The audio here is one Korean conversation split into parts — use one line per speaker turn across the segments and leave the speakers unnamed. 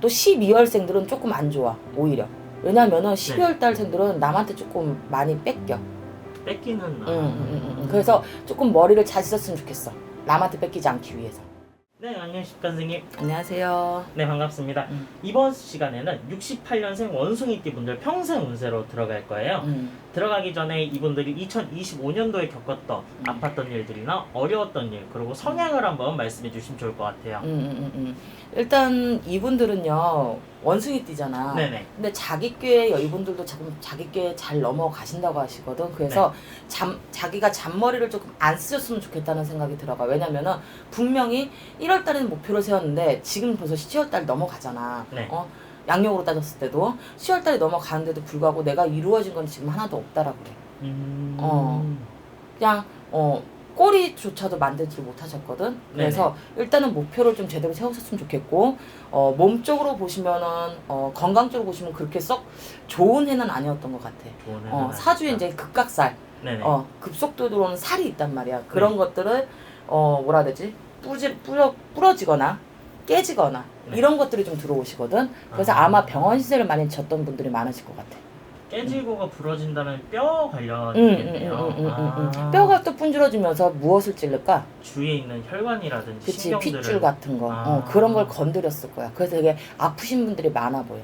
또 12월생들은 조금 안 좋아 오히려. 왜냐면은 12월 달생들은 남한테 조금 많이 뺏겨.
뺏기는
응,
아.
응, 응, 응. 그래서 조금 머리를 잘 썼으면 좋겠어. 남한테 뺏기지 않기 위해서.
네 안녕하십니까 선생님.
안녕하세요.
네 반갑습니다.
음.
이번 시간에는 68년생 원숭이띠 분들 평생 운세로 들어갈 거예요.
음,
들어가기 전에 이분들이 2025년도에 겪었던
음.
아팠던 일들이나 어려웠던 일 그리고 성향을 한번 말씀해 주시면 좋을 것 같아요
음, 음, 음, 음. 일단 이분들은요 원숭이 띠잖아
네네
근데 자기 꾀에 이분들도 지금 자기 꾀에 잘 넘어가신다고 하시거든. 그래서
네.
잠 자기가 잔머리를 조금 안 쓰셨으면 좋겠다는 생각이 들어가. 왜냐면은 분명히 1월 달에는 목표를 세웠는데 지금 벌써 10월 달 넘어가잖아.
네.
어? 양력으로 따졌을 때도 10월 달에 넘어가는데도 불구하고 내가 이루어진 건 지금 하나도 없다라고 그래.
음...
어. 그냥 어 꼬리조차도 만들지 못하셨거든. 그래서 일단은 목표를 좀 제대로 세우셨으면 좋겠고 어 몸 쪽으로 보시면은 어 건강 쪽으로 보시면 그렇게 썩 좋은 해는 아니었던 것 같아. 어 사주에. 이제 급각살,
네네
어 급속도로 들어오는 살이 있단 말이야. 그런
네.
것들을 어 뭐라 해야 되지? 뿌지 뿌려 부러지거나 깨지거나
네.
이런 것들이 좀 들어오시거든. 그래서
아.
아. 마 병원 시세를 많이 졌던 분들이 많으실 것 같아.
깨지고가 부러진다면 뼈
응, 응,
관련이겠네요
응, 응, 응, 응.
아.
뼈가 또 분질러지면서 무엇을 찔를까?
주위에 있는 혈관이라든지
그치
신경들을
핏줄 같은 거
아.
어, 그런 걸 건드렸을 거야 그래서 되게 아프신 분들이 많아 보여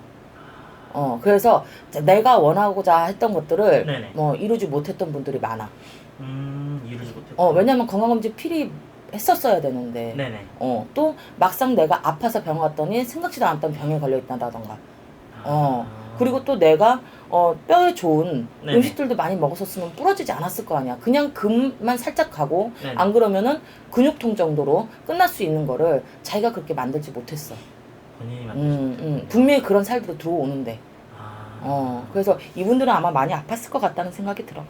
어 그래서 내가 원하고자 했던 것들을
네네.
뭐 이루지 못했던 분들이 많아
음 이루지 못했고
어 왜냐면 건강검진 필히 했었어야 되는데
네네
어 또 막상 내가 아파서 병 갔더니 생각지도 않았던 병에 걸려 있다던가 어.
아.
그리고 또 내가 어 뼈에 좋은
네네.
음식들도 많이 먹었었으면 부러지지 않았을 거 아니야 그냥 금만 살짝 가고
네네.
안 그러면은 근육통 정도로 끝날 수 있는 거를 자기가 그렇게 만들지 못했어.
본인이 만드신
음, 음. 분명히 그런 살들도 들어오는데.
아.
어. 그래서 이분들은 아마 많이 아팠을 것 같다는 생각이 들어.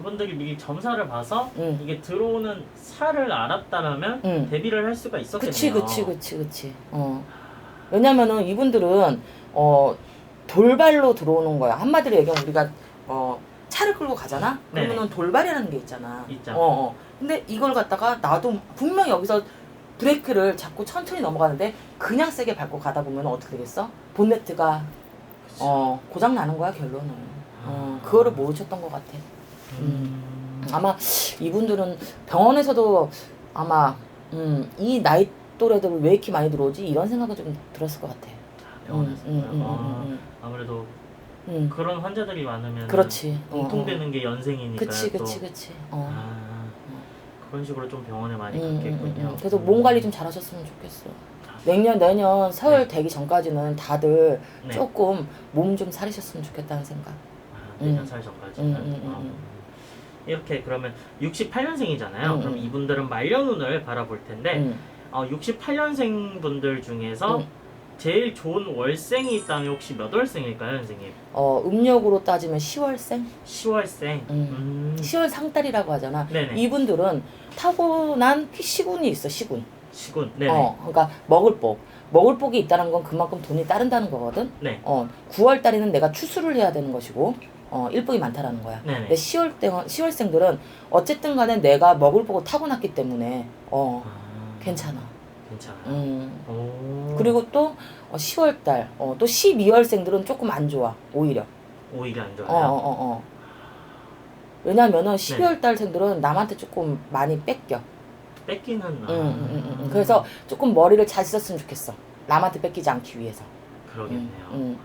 그분들이 미리 점사를 봐서
음.
이게 들어오는 살을 알았다면
음.
대비를 할 수가 있었겠네요.
그치, 그치, 그치, 그치. 어. 왜냐면은 이분들은 어 돌발로 들어오는 거야. 한마디로 얘기하면 우리가 어 차를 끌고 가잖아.
네네.
그러면은 돌발이라는 게 있잖아.
있죠.
어, 어. 근데 이걸 갖다가 나도 분명 여기서 브레이크를 잡고 천천히 넘어가는데 그냥 세게 밟고 가다 보면 어떻게 되겠어? 본네트가
그치.
어 고장 나는 거야 결론은. 어
아.
그거를 모르셨던 것 같아.
음.
아마 이분들은 병원에서도 아마 음, 이 나이 또래들 왜 이렇게 많이 들어오지 이런 생각이 좀 들었을 것 같아.
병원에서
음, 음, 음,
아,
음,
아무래도
음, 음.
그런 환자들이 많으면
그렇지. 어, 어.
공통되는 게 연생이니까
그치
또
그치 그치. 어.
아, 그런 식으로 좀 병원에 많이
음, 음,
갔겠군요.
음, 음. 그래서 몸 관리 좀 잘하셨으면 좋겠어. 내년 내년 서울
네.
되기 전까지는 다들
네.
조금 몸 좀 사리셨으면 좋겠다는 생각.
아, 내년
음.
살 전까지.
음, 음, 음,
아,
음.
이렇게 그러면 68년생이잖아요.
음,
그럼
음.
이분들은 말년운을 바라볼 텐데
음.
어, 68년생 분들 중에서
음.
제일 좋은 월생이 있다면 혹시 몇 월생일까요, 선생님?
어 음력으로 따지면 10월생,
10월생.
음.
음.
10월 상달이라고 하잖아.
네네.
이분들은 타고난 시군이 있어 시군.
시군. 네네.
어, 그러니까 먹을 복. 먹을 복이 있다는 건 그만큼 돈이 따른다는 거거든.
네.
어, 9월 달에는 내가 추수를 해야 되는 것이고, 어, 일복이 많다라는 거야.
네네.
근데 10월 때 10월생들은 어쨌든 간에 내가 먹을 복을 타고났기 때문에 어,
아,
괜찮아.
괜찮아요.
음.
오.
그리고 또 어, 10월 달, 어, 또 12월생들은 조금 안 좋아. 오히려.
오히려 안
어,
좋아요.
어, 어, 어. 왜냐면은 12월 달 생들은 남한테 조금 많이 뺏겨.
뺏기는.
응,
아,
응, 응, 응. 그래서 조금 머리를 잘 썼으면 좋겠어. 남한테 뺏기지 않기 위해서.
그러겠네요.
응,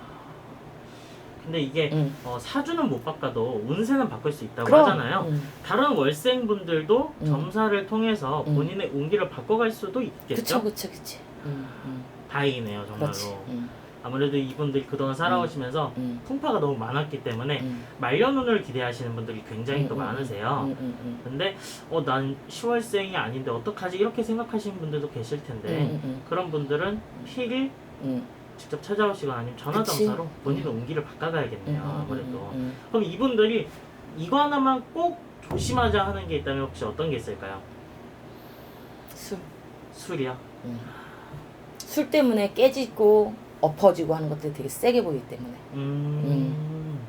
근데 이게
응.
어, 사주는 못 바꿔도 운세는 바꿀 수 있다고
그럼.
하잖아요.
응.
다른 월생 분들도
음.
점사를 통해서
음.
본인의 운기를 바꿔갈 수도 있겠죠.
그쵸, 그쵸, 그치. 응, 응.
다행이네요, 정말로.
그렇지. 응,
아무래도 이분들이 그동안 살아오시면서
응,
풍파가 너무 많았기 때문에
응.
말년운을 기대하시는 분들이 굉장히
음,
또
음,
많으세요.
응, 응, 응.
근데 어 난 10월생이 아닌데 어떡하지 이렇게 생각하시는 분들도 계실 텐데
응, 응,
그런 분들은 필히
응.
직접 찾아오시거나 아니면 전화
그치.
점사로 본인의 운기를
응,
바꿔가야겠네요
응,
아무래도
응, 응.
그럼 이분들이 이거 하나만 꼭 조심하자 하는 게 있다면 혹시 어떤 게 있을까요?
술.
술이요?
응. 술 때문에 깨지고 엎어지고 하는 것들이 되게 세게 보이기 때문에.
음...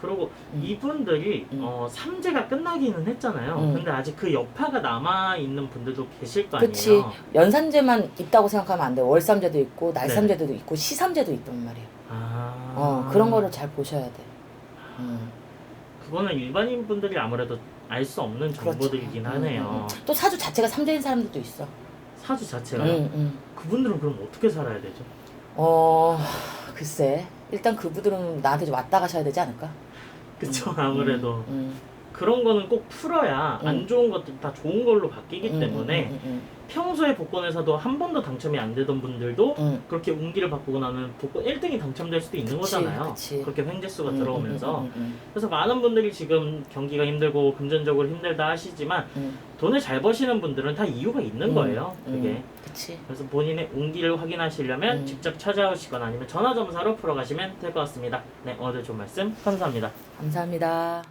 그리고
음.
이분들이
음.
어, 삼재가 끝나기는 했잖아요.
음.
근데 아직 그 여파가 남아 있는 분들도 계실 거 아니에요.
그치. 연산제만 있다고 생각하면 안 돼. 월삼제도 있고
네.
날삼제도 있고 시삼제도 있단 말이에요.
아.
어 그런 거를 잘 보셔야 돼. 음.
그거는 일반인 분들이 아무래도 알 수 없는
그렇죠.
정보들이긴 하네요.
음, 음, 음. 또 사주 자체가 삼재인 사람들도 있어.
사주 자체가
음, 음.
그분들은 그럼 어떻게 살아야 되죠?
어 글쎄 일단 그분들은 나한테 좀 왔다 가셔야 되지 않을까?
그쵸
음,
아무래도
음, 음.
그런 거는 꼭 풀어야
음.
안 좋은 것들이 다 좋은 걸로 바뀌기
음,
때문에
음, 음,
평소에 복권에서도 한 번도 당첨이 안 되던 분들도
음, 음.
그렇게 운기를 바꾸고 나면 복권 1등이 당첨될 수도 있는
그치,
거잖아요.
그치.
그렇게 횡재수가
음,
들어오면서
음, 음, 음,
그래서 많은 분들이 지금 경기가 힘들고 금전적으로 힘들다 하시지만
음,
돈을 잘 버시는 분들은 다 이유가 있는
음,
거예요. 그게
음.
그래서 본인의 운기를 확인하시려면
음.
직접 찾아오시거나 아니면 전화 점사로 풀어가시면 될 것 같습니다. 네 오늘 좋은 말씀 감사합니다.
감사합니다.